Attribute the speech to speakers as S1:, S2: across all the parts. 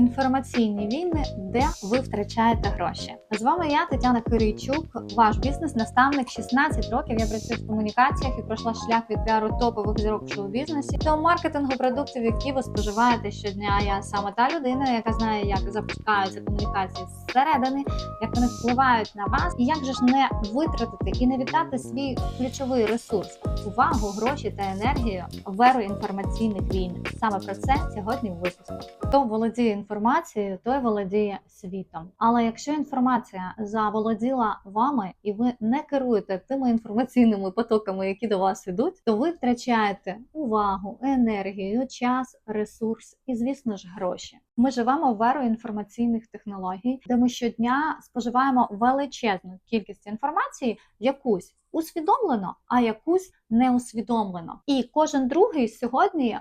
S1: інформаційні війни, де ви втрачаєте гроші. З вами я, Тетяна Кирийчук, ваш бізнес-наставник. 16 років я працюю в комунікаціях і пройшла шлях від піару топових зірок в шоу-бізнесі до маркетингу продуктів, які ви споживаєте щодня. Я саме та людина, яка знає, як запускаються комунікації зсередини, як вони впливають на вас, і як же ж не витратити і не віддати свій ключовий ресурс увагу, гроші та енергію в еру інформаційних війн. Саме про це сьогодні в випуску. Хто володіє інформацією, той володіє світом. Але якщо інформація заволоділа вами, і ви не керуєте тими інформаційними потоками, які до вас ідуть, то ви втрачаєте увагу, енергію, час, ресурс і, звісно ж, гроші. Ми живемо в еру інформаційних технологій, де ми щодня споживаємо величезну кількість інформації, якусь усвідомлено, а якусь неусвідомлено. І кожен другий сьогодні е,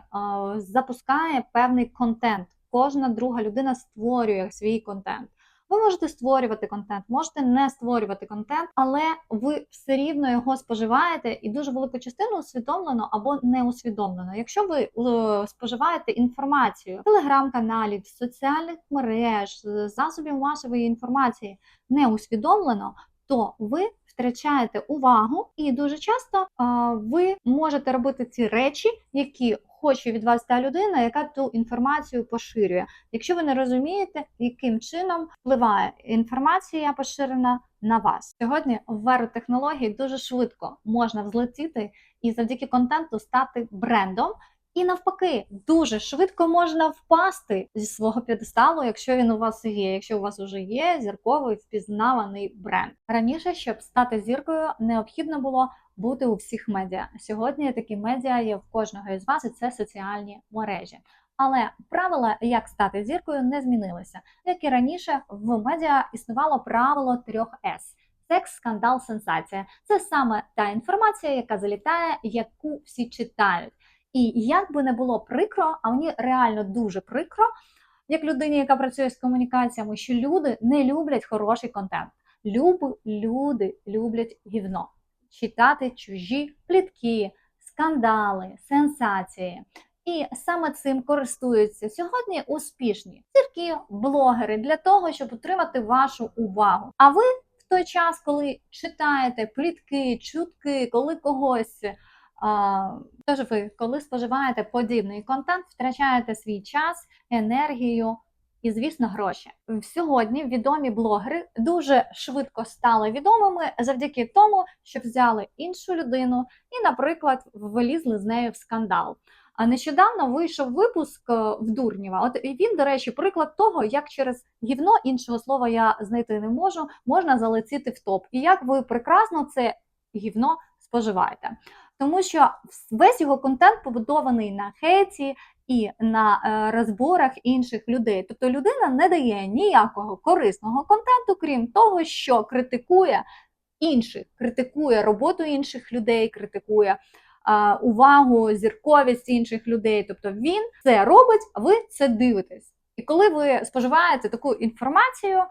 S1: запускає певний контент. Кожна друга людина створює свій контент. Ви можете створювати контент, можете не створювати контент, але ви все рівно його споживаєте і дуже велику частину усвідомлено або не усвідомлено. Якщо ви е, споживаєте інформацію в телеграм-каналі, в соціальних мереж, засобів масової інформації не усвідомлено, то ви втрачаєте увагу, і дуже часто ви можете робити ці речі, які хоче від вас та людина, яка ту інформацію поширює. Якщо ви не розумієте, яким чином впливає інформація поширена на вас. Сьогодні в еру технологій дуже швидко можна взлетіти і завдяки контенту стати брендом. І навпаки, дуже швидко можна впасти зі свого п'єдесталу, якщо він у вас є, якщо у вас вже є зірковий впізнаваний бренд. Раніше, щоб стати зіркою, необхідно було бути у всіх медіа. Сьогодні такі медіа є в кожного із вас, і це соціальні мережі. Але правила, як стати зіркою, не змінилися. Як і раніше, в медіа існувало правило трьох С. Секс, скандал, сенсація. Це саме та інформація, яка залітає, яку всі читають. І як би не було прикро, а мені реально дуже прикро, як людині, яка працює з комунікаціями, що люди не люблять хороший контент. Люб, люди люблять гівно. Читати чужі плітки, скандали, сенсації. І саме цим користуються сьогодні успішні зірки, блогери для того, щоб отримати вашу увагу. А ви в той час, коли читаєте плітки, чутки, коли когось. Тож ви, коли споживаєте подібний контент, втрачаєте свій час, енергію і, звісно, гроші. Сьогодні відомі блогери дуже швидко стали відомими завдяки тому, що взяли іншу людину і, наприклад, вилізли з нею в скандал. А нещодавно вийшов випуск в Дурнєва. От він, до речі, приклад того, як через гівно іншого слова я знайти не можу, можна залетіти в топ. І як ви прекрасно це гівно споживаєте тому що весь його контент побудований на хейті і на е, розборах інших людей. Тобто людина не дає ніякого корисного контенту, крім того, що критикує інших, критикує роботу інших людей, критикує. Е, увагу, зірковість інших людей, тобто він це робить, а ви це дивитесь. І коли ви споживаєте таку інформацію,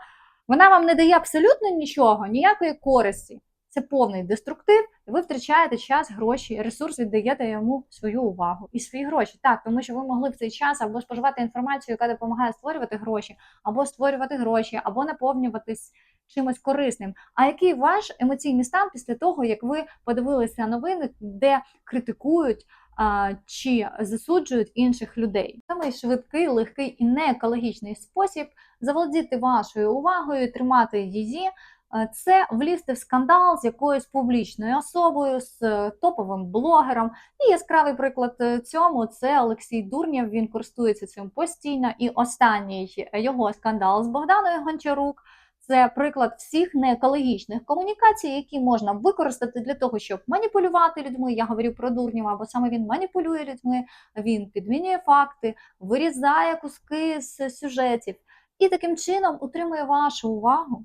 S1: вона вам не дає абсолютно нічого, ніякої користі це повний деструктив, ви втрачаєте час, гроші, ресурс віддаєте йому свою увагу і свої гроші. Так, тому що ви могли в цей час або споживати інформацію, яка допомагає створювати гроші, або створювати гроші, або наповнюватись чимось корисним. А який ваш емоційний стан після того, як ви подивилися новини, де критикують? Чи засуджують інших людей Самий швидкий, легкий і не екологічний спосіб заволодіти вашою увагою, тримати її це влізти в скандал з якоюсь публічною особою, з е, топовим блогером. І яскравий приклад е, цьому це Олексій Дурнєв. Він користується цим постійно. І останній його скандал з Богданою Гончарук. Це приклад всіх неекологічних комунікацій, які можна використати для того, щоб маніпулювати людьми. Я говорю про Дурнєва, бо саме він маніпулює людьми, він підмінює факти, вирізає куски з сюжетів і таким чином утримує вашу увагу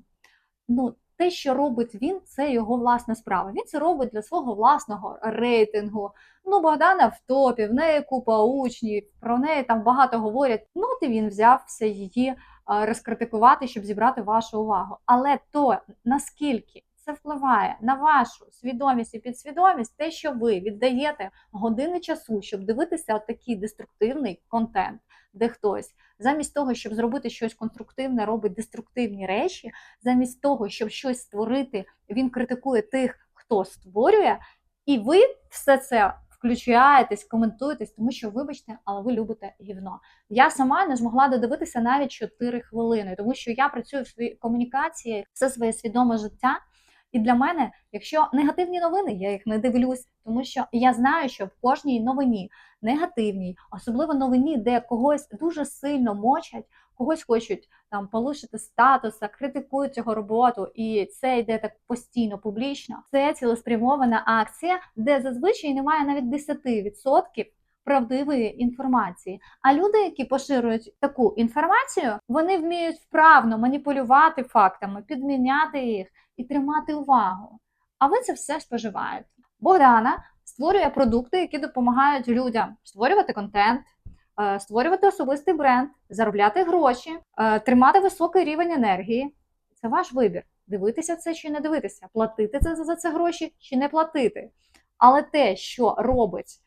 S1: ну, те, що робить він, це його власна справа. Він це робить для свого власного рейтингу. Ну, Богдана в топі, в неї купа учнів, про неї там багато говорять. Ну, от і він взявся її розкритикувати, щоб зібрати вашу увагу. Але то наскільки це впливає на вашу свідомість і підсвідомість, те, що ви віддаєте години часу, щоб дивитися такий деструктивний контент, де хтось замість того, щоб зробити щось конструктивне, робить деструктивні речі, замість того, щоб щось створити, він критикує тих, хто створює, і ви все це включаєтесь, коментуєтесь, тому що, вибачте, але ви любите гівно. Я сама не змогла додивитися навіть 4 хвилини, тому що я працюю в своїй комунікації все своє свідоме життя. І для мене, якщо негативні новини, я їх не дивлюсь, тому що я знаю, що в кожній новині негативній, особливо новині, де когось дуже сильно мочать, когось хочуть там полишити статуса, критикують його роботу, і це йде так постійно публічно. Це цілеспрямована акція, де зазвичай немає навіть 10% правдивої інформації. А люди, які поширюють таку інформацію, вони вміють вправно маніпулювати фактами, підміняти їх і тримати увагу. А ви це все споживаєте. Богдана створює продукти, які допомагають людям створювати контент, е, створювати особистий бренд, заробляти гроші, е, тримати високий рівень енергії. Це ваш вибір. Дивитися це чи не дивитися, платити це за це гроші чи не платити. Але те, що робить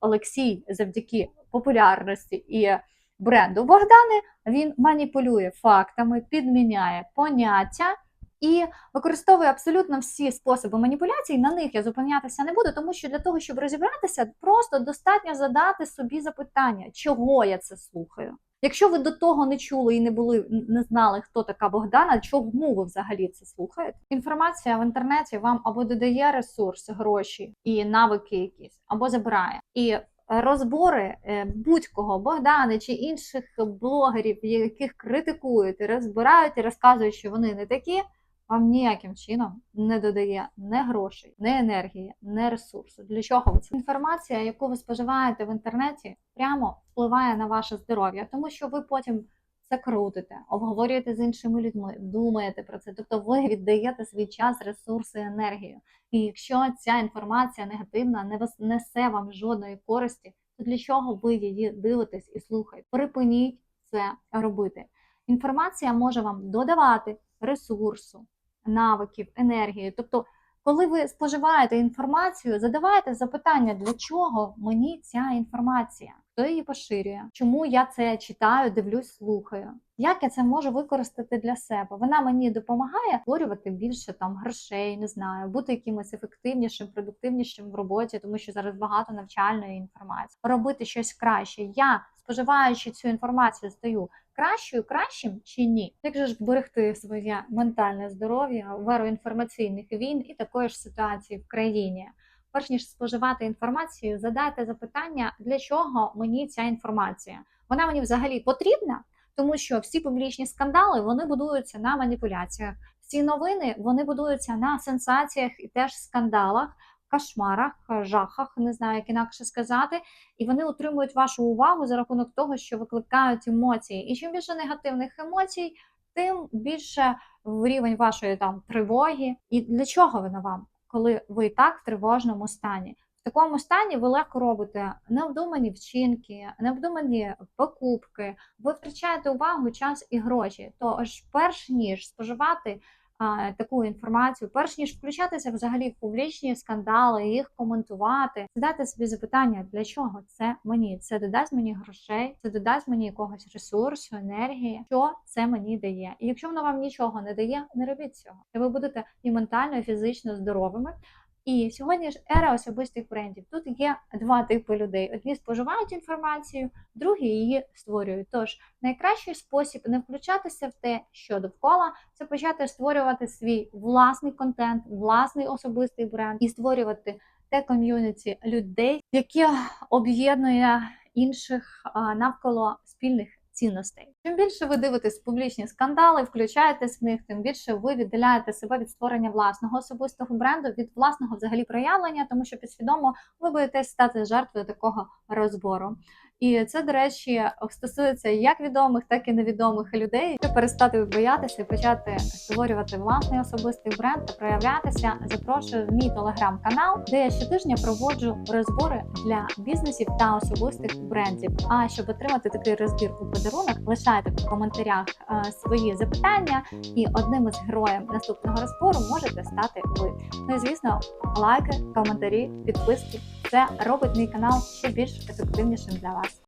S1: Олексій завдяки популярності і бренду Богдани, він маніпулює фактами, підміняє поняття і використовує абсолютно всі способи маніпуляцій. На них я зупинятися не буду, тому що для того, щоб розібратися, просто достатньо задати собі запитання, чого я це слухаю. Якщо ви до того не чули і не були, не знали, хто така Богдана, чому ви взагалі це слухаєте? Інформація в інтернеті вам або додає ресурс, гроші і навики якісь, або забирає. І розбори е, будь-кого Богдани чи інших блогерів, яких критикують, розбирають і розказують, що вони не такі вам ніяким чином не додає не грошей, не енергії, не ресурсу. Для чого це? Інформація, яку ви споживаєте в інтернеті, прямо впливає на ваше здоров'я, тому що ви потім це крутите, обговорюєте з іншими людьми, думаєте про це. Тобто ви віддаєте свій час, ресурси, енергію. І якщо ця інформація негативна, не несе вам жодної користі, то для чого ви її дивитесь і слухаєте? Припиніть це робити. Інформація може вам додавати ресурсу, навиків, енергії. Тобто, коли ви споживаєте інформацію, задавайте запитання, для чого мені ця інформація, хто її поширює, чому я це читаю, дивлюсь, слухаю. Як я це можу використати для себе? Вона мені допомагає створювати більше там грошей, не знаю, бути якимось ефективнішим, продуктивнішим в роботі, тому що зараз багато навчальної інформації, робити щось краще. Я споживаючи цю інформацію, стаю кращою, кращим чи ні? Як же ж вберегти своє ментальне здоров'я в еру інформаційних війн і такої ж ситуації в країні? Перш ніж споживати інформацію, задайте запитання, для чого мені ця інформація? Вона мені взагалі потрібна, тому що всі публічні скандали вони будуються на маніпуляціях. Всі новини вони будуються на сенсаціях і теж скандалах, кошмарах, жахах, не знаю, як інакше сказати. І вони утримують вашу увагу за рахунок того, що викликають емоції. І чим більше негативних емоцій, тим більше в рівень вашої там тривоги. І для чого вона вам, коли ви і так в тривожному стані? В такому стані ви легко робите необдумані вчинки, необдумані покупки. Ви втрачаєте увагу, час і гроші. Тож, перш ніж споживати таку інформацію, перш ніж включатися взагалі в публічні скандали, їх коментувати, задати собі запитання, для чого це мені? Це додасть мені грошей, це додасть мені якогось ресурсу, енергії, що це мені дає. І якщо воно вам нічого не дає, не робіть цього. І ви будете і ментально, і фізично здоровими. І сьогодні ж ера особистих брендів. Тут є два типи людей: одні споживають інформацію, другі її створюють. Тож найкращий спосіб не включатися в те, що довкола, це почати створювати свій власний контент, власний особистий бренд і створювати те ком'юніті людей, яке об'єднує інших навколо спільних цінностей. Чим більше ви дивитесь публічні скандали, включаєтесь в них, тим більше ви віддаляєте себе від створення власного особистого бренду, від власного взагалі проявлення, тому що підсвідомо ви боїтесь стати жертвою такого розбору. І це, до речі, стосується як відомих, так і невідомих людей. Щоб перестати боятися і почати створювати власний особистий бренд та проявлятися, запрошую в мій телеграм-канал, де я щотижня проводжу розбори для бізнесів та особистих брендів. А щоб отримати такий розбір у подарунок, лишайте в коментарях е, свої запитання, і одним із героїв наступного розбору можете стати ви. Ну і звісно, лайки, коментарі, підписки. Це робить мій канал ще більш ефективнішим для вас.